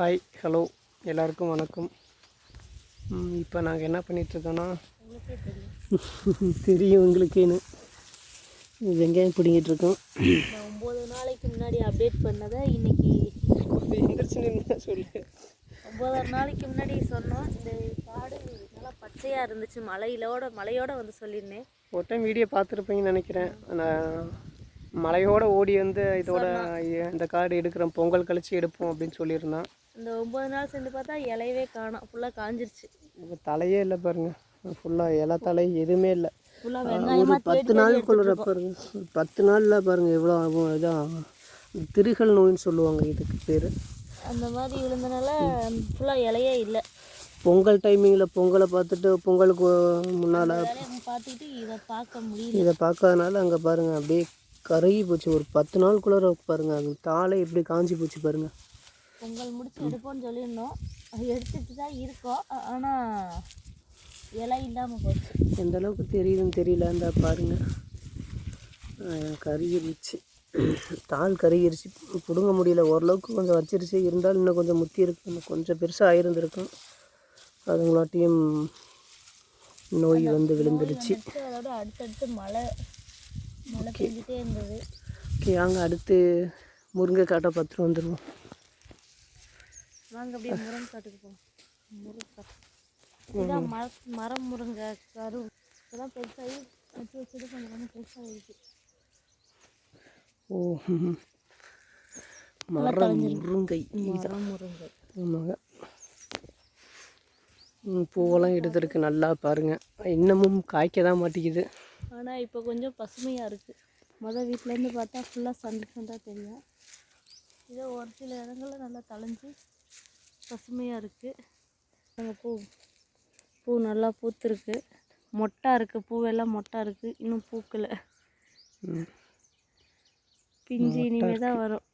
Hi hello எல்லாருக்கும் வணக்கம். இப்போ நாங்கள் என்ன பண்ணிகிட்ருக்கோன்னா உங்களுக்கே தெரியும் உங்களுக்கேன்னு. வெங்காயம் பிடிங்கிட்டு இருக்கோம். ஒம்பது நாளைக்கு முன்னாடி அப்டேட் பண்ணதை இன்னைக்கு சொல்லு. ஒம்பது நாளைக்கு முன்னாடி சொன்னோம். இந்த காடு நல்லா பச்சையாக இருந்துச்சு. மலையிலோட மலையோட வந்து சொல்லியிருந்தேன். ஒரு டைம் வீடியோ பார்த்துருப்பீங்கன்னு நினைக்கிறேன். நான் மலையோட ஓடி வந்து இதோட இந்த கார்டு எடுக்கிறோம். பொங்கல் கழிச்சு எடுப்போம் அப்படின்னு சொல்லியிருந்தான். இந்த ஒம்பது நாள் சென்று பார்த்தா இலையவே காணோம் ஃபுல்லாக காஞ்சிருச்சு. தலையே இல்லை பாருங்க. ஃபுல்லாக இலை தலை எதுவுமே இல்லை. ஒரு பத்து நாளுக்குள்ள பாருங்க. பத்து நாளில் பாருங்க எவ்வளோ ஆகும். இதான் திருகல் நோயின்னு சொல்லுவாங்க இதுக்கு பேர். அந்த மாதிரி விழுந்தனால ஃபுல்லாக இலையே இல்லை. பொங்கல் டைமிங்கில் பொங்கலை பார்த்துட்டு பொங்கலுக்கு முன்னால் வேலையை பார்த்துக்கிட்டு இதை பார்க்க முடியல. இதை பார்க்காதனால அங்கே பாருங்கள் அப்படியே கருகி போச்சு. ஒரு பத்து நாளுக்குள்ளே பாருங்கள் அது தாளை எப்படி காஞ்சி போச்சு பாருங்கள் பொங்கல் முடிச்சு எடுப்போம்னு சொல்லியிருந்தோம். அது எடுத்துட்டு தான் இருக்கோம். ஆனால் இலை இல்லாமல் போச்சு. எந்த அளவுக்கு தெரியுதுன்னு தெரியல இந்த பாருங்க. கருகிருச்சு தாள் கருகிருச்சு. பிடுங்க முடியல. ஓரளவுக்கு கொஞ்சம் வச்சிருச்சு. இருந்தாலும் இன்னும் கொஞ்சம் முத்தி இருக்கு. கொஞ்சம் பெருசாக ஆயிருந்திருக்கும். அதுங்களாட்டியும் நோய் வந்து விழுந்துருச்சு அதோட அடுத்தடுத்து மழை மழை பெஞ்சிட்டே இருந்தது. ஓகே வாங்க. அடுத்து முருங்கைக்காட்டை பார்த்துட்டு வந்துடுவோம் வாங்க அப்படியே முருங்கைக்காட்டுக்கு போவோம் முருங்கைக்காட்டு இதுதான் மர மரம் முருங்கை கரு. இதெல்லாம் பெருசாகி வச்சு வச்சுட்டு கொஞ்சம் கொஞ்சம் பெருசாக இருக்கு ஓ. மரம் முருங்கை மரம் முருங்கை. ஆமாங்க. பூவெல்லாம் எடுத்துருக்கு நல்லா பாருங்க. இன்னமும் காய்க்க தான் மாட்டேங்குது. ஆனால் இப்போ கொஞ்சம் பசுமையாக இருக்குது மொதல் வீட்டிலேருந்து பார்த்தா ஃபுல்லாக சண்டை சண்டாக தெரியும். இதோ ஒரு சில இடங்கள்ல நல்லா தளைஞ்சு பசுமையாக இருக்குது அங்கே பூ பூ நல்லா பூத்துருக்கு. மொட்டா இருக்குது பூவெல்லாம் மொட்டா இருக்குது இன்னும் பூக்கலை. பிஞ்சு இனிமே தான் வரும்.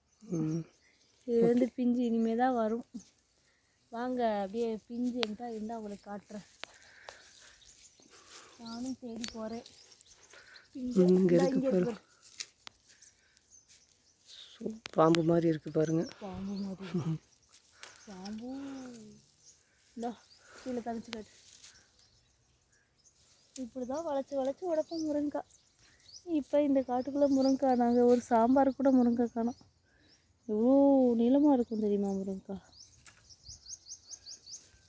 இது வந்து பிஞ்சு இனிமே தான் வரும். வாங்க அப்படியே பிஞ்சு என்கிட்ட இருந்தால் உங்களுக்கு காட்டுறேன். நானும் தேடி போகிறேன் இங்க இருக்கு இங்க பாரு இருக்கு சூ, பாம்பு மாதிரி இருக்கு பாருங்க. பாம்பு மாதிரி பாம்பு. இந்தா கீழே தனிச்சு காட்டு. இப்படி தான் வளைச்சி வளைச்சி உடப்போம் முருங்கைக்காய் இப்போ இந்த காட்டுக்குள்ளே முருங்கைக்காய் நாங்கள் ஒரு சாம்பார் கூட முருங்கைக்காய் காணோம். எவ்வளோ நீளமாக இருக்கும் தெரியுமா முருங்கைக்காய்